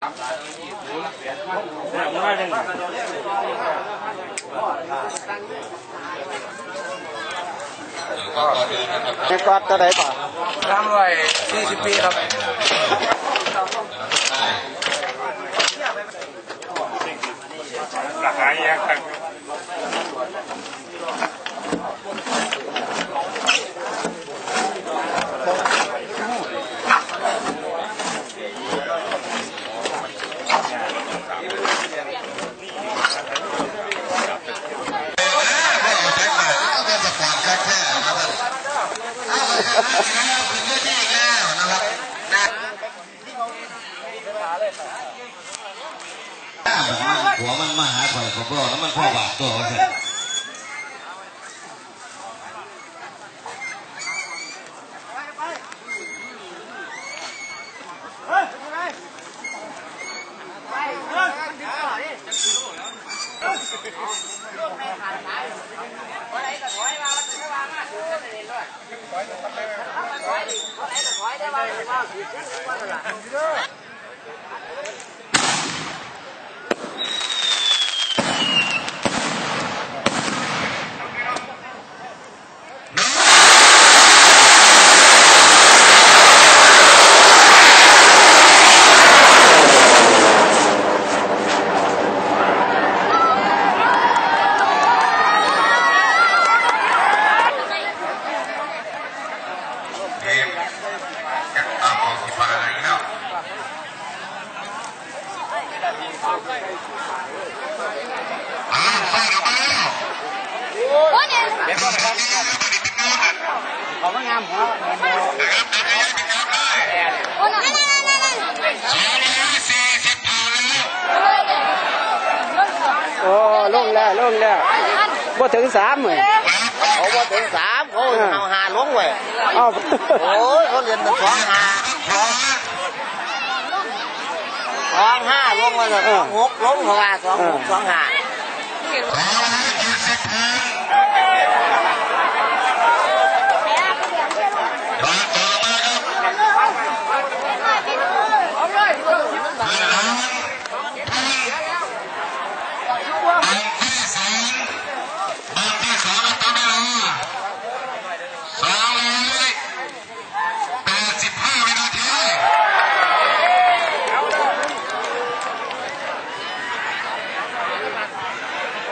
แม่กอดตัวไหนป่ะสามร้อยสี่สิบปีครับ ราคาแยกกัน หัวมันมาหาข่อยผมบอแล้วมันพ่อบาปตัวเขาเสร็จขอ งงามหัวโอ้ลงแล้วลงแล้วบ่ถึงสามเลยเขาว่าถึงสามเขาเอาหาลงเว้ยอ้าวโอ้ยเขาเรียนแต่สองหาสองห้าลงมาเลยสองหกลงเพราะว่าสองหกสองห้า